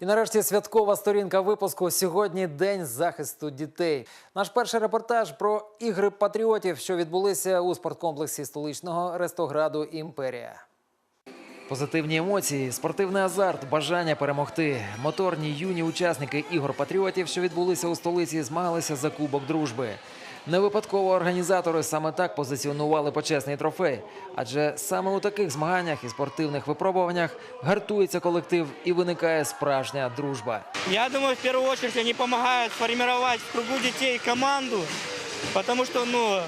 І нарешті святкова сторінка випуску. Сьогодні день захисту дітей. Наш перший репортаж про ігри патріотів, що відбулися у спорткомплексі столичного Рестограду Імперія. Позитивні емоції, спортивний азарт, бажання перемогти. Моторні юні учасники ігор патріотів, що відбулися у столиці, змагалися за кубок дружби. Не випадково організатори саме так позиціонували почесний трофей, адже саме у таких змаганнях і спортивних випробуваннях гартується колектив і виникає справжня дружба. Я думаю, в першу чергу вони допомагають сформировать в кругу дітей команду, тому що ну,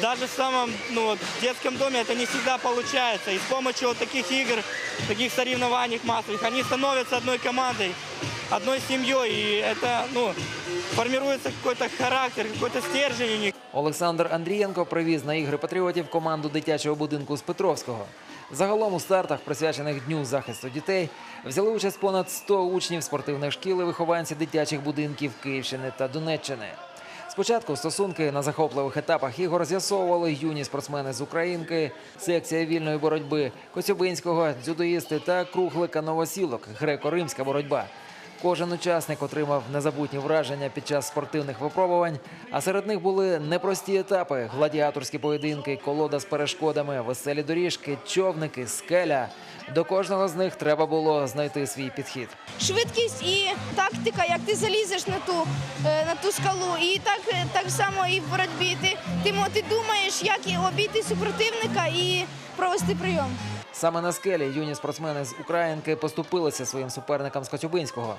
даже в самом, ну, вот, детском доме это не всегда получается. И с помощью вот таких игр, таких соревнований массовых, они становятся одной командой, одной семьей, и это, ну, формируется какой-то характер, какой-то стержень у них. Олександр Андрієнко привіз на ігри патріотів команду дитячого будинку з Петровського. Загалом у стартах, присвячених Дню захисту дітей, взяли участь понад 100 учнів спортивних шкіл і вихованці дитячих будинків Київщини та Донеччини. Спочатку стосунки на захопливих етапах ігор з'ясовували юні спортсмени з Українки, секція вільної боротьби Коцюбинського, дзюдоїсти та круглика новосілок, греко-римська боротьба. Кожен учасник отримав незабутні враження під час спортивних випробувань, а серед них були непрості етапи: гладіаторські поєдинки, колода з перешкодами, веселі доріжки, човники, скеля. До кожного з них треба було знайти свій підхід. швидкість і тактика, як ти залізеш на ту, е, на ту скалу. І так, так само і в боротьбі. Ти, ти, ти думаєш, як і обійти супротивника і провести прийом. Саме на скелі юні спортсмени з Українки поступилися своїм суперникам з Коцюбинського.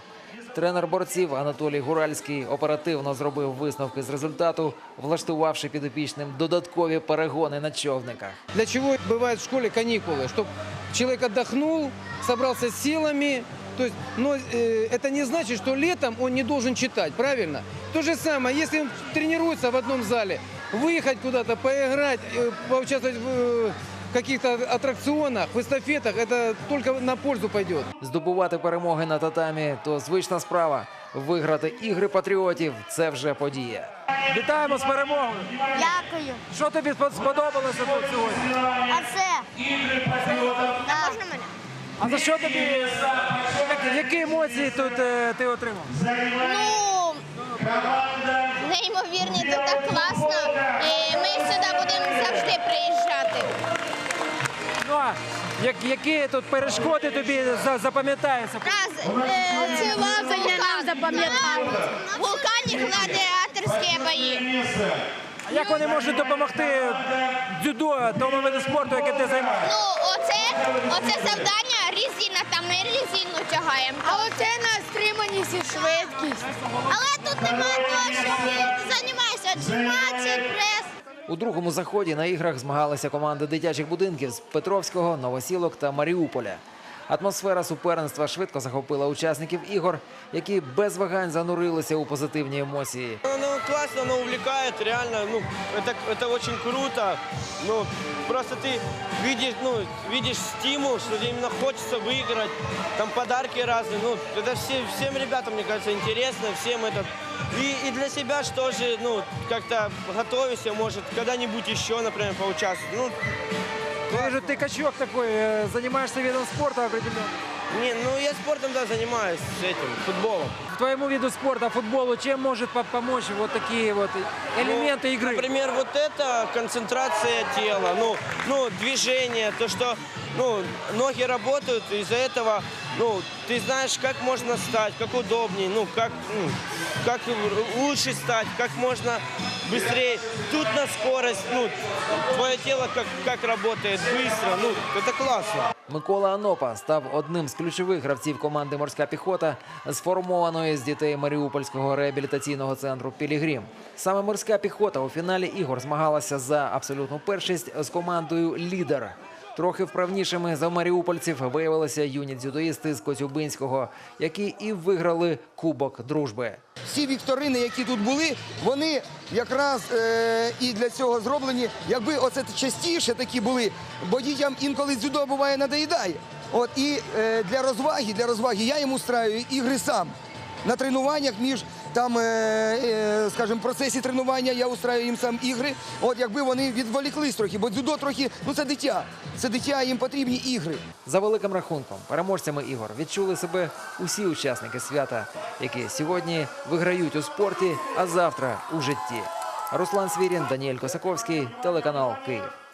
Тренер борців Анатолій Гуральський оперативно зробив висновки з результату, влаштувавши підопічним додаткові перегони на човниках. Для чего бывают в школе каникулы? Чтобы человек отдохнул, собрался с силами. То есть, но э, это не значит, что летом он не должен читать, правильно? То же самое, если он тренируется в одном зале, выехать куда-то, поиграть, э, поучаствовать в э, каких-то аттракционах, в эстафетах, это только на пользу пойдет. Здобувати перемоги на татамі то звична справа. Виграти ігри патріотів це вже подія. Вітаємо з перемогою! Дякую. Що тобі сподобалося тут сьогодні? А все. А можна мене? А за що тобі які емоції тут е, ти отримав? Ну, неймовірні, тут так класно. Ми сюди будемо завжди приїжджати. Ну а як, які тут перешкоди тобі за- запам'ятаються? Раз, е, це лазання нам запам'ятали. Вулкані гладіаторські бої. А як вони можуть допомогти дзюдо, тому виду спорту, яким ти займаєшся? Ну, оце, оце завдання резина, там ми резину тягаємо. А оце на стриманість і швидкість. Але тут немає того, що ти займаєшся віджиматися, прес. У другому заході на іграх змагалися команди дитячих будинків з Петровського, Новосілок та Маріуполя. Атмосфера суперництва швидко захопила учасників ігор, які без вагань занурилися у позитивні емоції. Оно классно, оно увлекает, реально, ну, это, это очень круто. Ну, просто ты видишь, ну, видишь стимул, что тебе именно хочется выиграть, там подарки разные, ну, это все, всем ребятам, мне кажется, интересно, всем это. И, и для себя что же, ну, как-то готовишься, может, когда-нибудь еще, например, поучаствовать. Ну, Вижу, ти качок такий, займаєшся видом спорту определенно. не, ну, я спортом, да, занимаюсь этим, футболом. Твоему виду спорта, футболу, чем может по- помочь вот такие вот элементы Ну, игры? Например, вот это концентрация тела, ну, ну, движение, то, что ну, ноги работают, из-за этого ну, ты знаешь, как можно стать, как удобнее, ну, как, ну, как лучше стать, как можно быстрее. Тут на скорость, ну, твое тело как, как работает быстро, ну, это классно. Микола Анопа став одним з ключових гравців команди Морська піхота, сформованої з дітей Маріупольського реабілітаційного центру Пілігрім. Саме морська піхота у фіналі ігор змагалася за абсолютну першість з командою Лідер. Трохи вправнішими за маріупольців виявилися юні дзюдоїсти з Коцюбинського, які і виграли Кубок дружби. всі вікторини, які тут були, вони якраз е, і для цього зроблені. Якби оце частіше такі були, бо дітям інколи дзюдо буває надоїдає. От і е, для розваги, для розваги я йому устраю ігри сам на тренуваннях між там, е, е, скажімо, в процесі тренування я устраю їм сам ігри. От якби вони відволіклись трохи, бо дзюдо трохи, ну це дитя. Це дитя, їм потрібні ігри. За великим рахунком, переможцями ігор відчули себе усі учасники свята, які сьогодні виграють у спорті, а завтра у житті. Руслан Свірін, Даніель Косаковський, телеканал Київ.